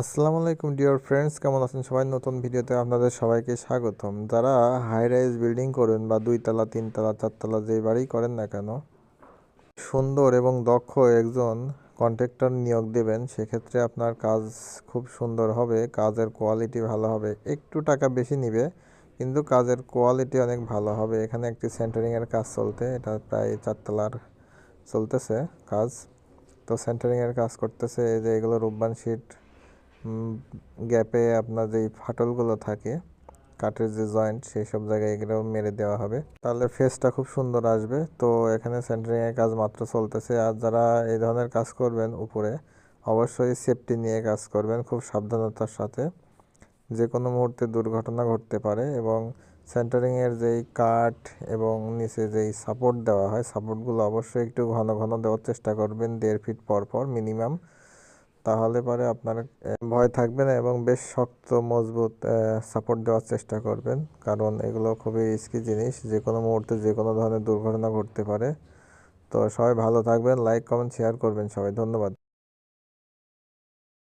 আসসালামু আলাইকুম, dear friends. কেমন আছেন সবাই? নতুন ভিডিওতে আপনাদের সবাইকে স্বাগতম। যারা হাই রাইজ বিল্ডিং করবেন বা দুইতলা, তিনতলা, চারতলা যেই বাড়ি করেন না কেন, সুন্দর এবং দক্ষ একজন কন্ট্রাক্টর নিয়োগ দেবেন। সেক্ষেত্রে আপনার কাজ খুব সুন্দর হবে, কাজের কোয়ালিটি ভালো হবে। একটু টাকা বেশি নিবে, কিন্তু কাজের কোয়ালিটি অনেক ভালো হবে। এখানে একটি সেন্টারিংয়ের কাজ চলতে, এটা প্রায় চারতলার চলতেছে কাজ। তো সেন্টারিংয়ের কাজ করতেছে, এই যে এগুলো রূপবান শিট গ্যাপে আপনার যেই ফাটলগুলো থাকে, কাঠের যে জয়েন্ট সেই সব জায়গায় এগুলো মেরে দেওয়া হবে। তাহলে ফেসটা খুব সুন্দর আসবে। তো এখানে সেন্টারিংয়ের কাজ মাত্র চলতেছে। আর যারা এই ধরনের কাজ করবেন উপরে, অবশ্যই সেফটি নিয়ে কাজ করবেন খুব সাবধানতার সাথে। যে কোনো মুহূর্তে দুর্ঘটনা ঘটতে পারে এবং সেন্টারিংয়ের যেই কাঠ এবং নিচে যেই সাপোর্ট দেওয়া হয় সাপোর্টগুলো অবশ্যই একটু ঘন ঘন দেওয়ার চেষ্টা করবেন, দেড় ফিট পর পর মিনিমাম তাহলে পরে আপনার ভয় থাকবে না এবং বেশ শক্ত, মজবুত সাপোর্ট দেওয়ার চেষ্টা করবেন। কারণ এগুলো খুবই রিস্কি জিনিস। যে কোনো মুহূর্তে যে কোনো ধরনের দুর্ঘটনা ঘটতে পারে। তো সবাই ভালো থাকবেন লাইক কমেন্ট শেয়ার করবেন সবাই। ধন্যবাদ।